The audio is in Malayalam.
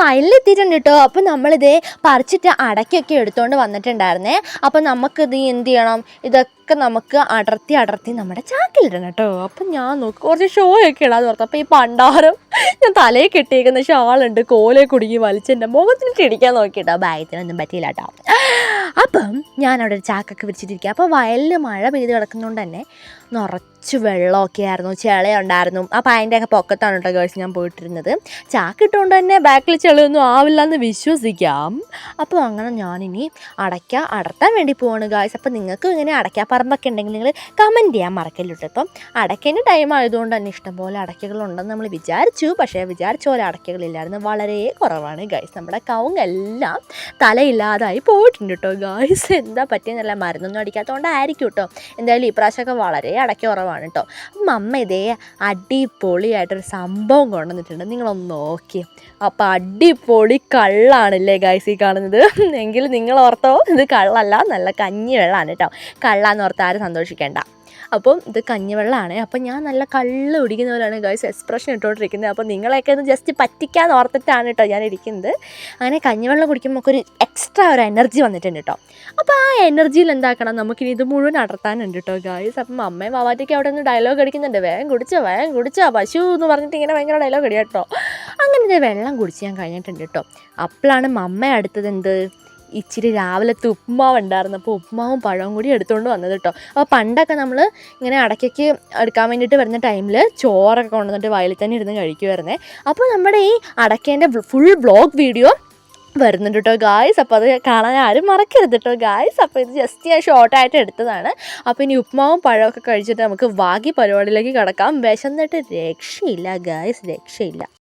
വയലിലെത്തിയിട്ടുണ്ട് കേട്ടോ. അപ്പോൾ നമ്മളിത് പറിച്ചിട്ട് അടയ്ക്കൊക്കെ എടുത്തുകൊണ്ട് വന്നിട്ടുണ്ടായിരുന്നേ. അപ്പോൾ നമുക്കിത് എന്ത് ചെയ്യണം? ഇതൊക്കെ നമുക്ക് അടർത്തി അടർത്തി നമ്മുടെ ചാക്കിലിടണം കേട്ടോ. അപ്പം ഞാൻ നോക്കി കുറച്ച് ഷോ ഒക്കെ ഇടാന്ന് ഓർത്തു. അപ്പോൾ ഈ പണ്ടാരം ഞാൻ തലയിൽ കെട്ടിയേക്കുന്ന ഷാളുണ്ട് കോലെ കുടുങ്ങി വലിച്ച് എന്റെ മുഖത്തിനിട്ട് ഇടിക്കാൻ നോക്കിയിട്ടോ. ബാഗത്തിനൊന്നും പറ്റിയില്ല കേട്ടോ. അപ്പം ഞാൻ അവിടെ ഒരു ചാക്കൊക്കെ വിരിച്ചിട്ടിരിക്കുക അപ്പോൾ വയലിൽ മഴ പെയ്ത് കിടക്കുന്നതുകൊണ്ട് തന്നെ നിറച്ച് വെള്ളമൊക്കെ ആയിരുന്നു ചെളയുണ്ടായിരുന്നു അപ്പോൾ അതിന്റെയൊക്കെ പൊക്കത്താണ് കേട്ടോ ഗേൾസ് ഞാൻ പോയിട്ടിരുന്നത്. ചാക്കിട്ടുകൊണ്ട് തന്നെ ബാക്കിൽ ചെളിയൊന്നും ആവില്ല എന്ന് വിശ്വസിക്കാം. അപ്പോൾ അങ്ങനെ ഞാനിനി അടയ്ക്ക അടർത്താൻ വേണ്ടി പോവാണ് ഗായ്സ് അപ്പോൾ നിങ്ങൾക്കും ഇങ്ങനെ അടയ്ക്കാപ്പറമ്പൊക്കെ ഉണ്ടെങ്കിൽ നിങ്ങൾ കമന്റ് ചെയ്യാൻ മറക്കല്ലോട്ടോ ഇപ്പം അടയ്ക്കേന്റെ ടൈം ആയതുകൊണ്ട് തന്നെ ഇഷ്ടംപോലെ അടയ്ക്കകളുണ്ടെന്ന് നമ്മൾ വിചാരിച്ചു. പക്ഷേ വിചാരിച്ച പോലെ അടയ്ക്കകളില്ലായിരുന്നു. വളരെ കുറവാണ് ഗായ്സ് നമ്മുടെ കവുങ്ങെല്ലാം തലയില്ലാതായി പോയിട്ടുണ്ട് കേട്ടോ ഗായ്സ് എന്താ പറ്റിയെന്നല്ല മരുന്നൊന്നും അടിക്കാത്തതുകൊണ്ടായിരിക്കും കേട്ടോ എന്തായാലും ഈ പ്രാവശ്യമൊക്കെ വളരെ അടയ്ക്ക കുറവാണ്. കേട്ടോ അപ്പം അമ്മ ഇതേ അടിപൊളിയായിട്ടൊരു സംഭവം കൊണ്ടുവന്നിട്ടുണ്ട്. നിങ്ങളൊന്ന് നോക്കി. അപ്പോൾ അടിപൊളി കള്ളാണല്ലേ ഗൈസ് ഈ കാണുന്നത്? എങ്കിൽ നിങ്ങൾ ഓർത്തോ ഇത് കള്ളല്ല നല്ല കഞ്ഞി വെള്ളമാണ് കേട്ടോ. കള്ളാന്ന് ഓർത്ത് ആരും സന്തോഷിക്കേണ്ട. അപ്പം ഇത് കഞ്ഞിവെള്ളമാണ്. അപ്പം ഞാൻ നല്ല കള്ള് കുടിക്കുന്ന പോലെയാണ് ഗൈസ് എക്സ്പ്രഷൻ ഇട്ടുകൊണ്ടിരിക്കുന്നത് അപ്പോൾ നിങ്ങളെയൊക്കെ ഒന്ന് ജസ്റ്റ് പറ്റിക്കാൻ ഓർത്തിട്ടാണ് കേട്ടോ ഞാൻ ഇരിക്കുന്നത്. അങ്ങനെ കഞ്ഞിവെള്ളം കുടിക്കുമ്പോൾ ഒരു എക്സ്ട്രാ ഒരു എനർജി വന്നിട്ടുണ്ട് കേട്ടോ അപ്പോൾ ആ എനർജിയിൽ എന്താക്കണം? നമുക്കിനി ഇത് മുഴുവൻ അടർത്താനുണ്ട് കേട്ടോ ഗൈസ് അപ്പം അമ്മയും വാവാറ്റയ്ക്ക് അവിടെ നിന്ന് ഡയലോഗ് അടിക്കുന്നുണ്ട്. വേഗം കുടിച്ചോ വേഗം കുടിച്ചോ പശു എന്ന് പറഞ്ഞിട്ട് ഇങ്ങനെ ഭയങ്കര ഡയലോഗ് അടിയാട്ടോ അങ്ങനെ ഇത് വെള്ളം കുടിച്ച് ഞാൻ കഴിഞ്ഞിട്ടുണ്ട് കേട്ടോ അപ്പോഴാണ് മമ്മ അടുത്തത് എന്ത്? ഇച്ചിരി രാവിലത്തെ ഉപ്മാവ് ഉണ്ടായിരുന്നു അപ്പോൾ ഉപ്പുമാവും പഴവും കൂടി എടുത്തുകൊണ്ട് വന്നത് കേട്ടോ അപ്പോൾ പണ്ടൊക്കെ നമ്മൾ ഇങ്ങനെ അടയ്ക്കയ്ക്ക് എടുക്കാൻ വേണ്ടിയിട്ട് വരുന്ന ടൈമിൽ ചോറൊക്കെ കൊണ്ടുവന്നിട്ട് വയലിൽ തന്നെ ഇരുന്ന് കഴിക്കുമായിരുന്നേ അപ്പോൾ നമ്മുടെ ഈ അടയ്ക്കേന്റെ ഫുൾ ബ്ലോഗ് വീഡിയോ വരുന്നുണ്ട് കേട്ടോ ഗായ്സ് അപ്പോൾ അത് കാണാൻ ആരും മറക്കരുത് കേട്ടോ ഗായ്സ് അപ്പോൾ ഇത് ജസ്റ്റ് ഞാൻ ഷോർട്ടായിട്ട് എടുത്തതാണ്. അപ്പോൾ ഇനി ഉപ്പുമാവും പഴമൊക്കെ കഴിച്ചിട്ട് നമുക്ക് വാഗി പരിപാടിയിലേക്ക് കിടക്കാം. വിശന്നിട്ട് രക്ഷയില്ല ഗായ്സ് രക്ഷയില്ല.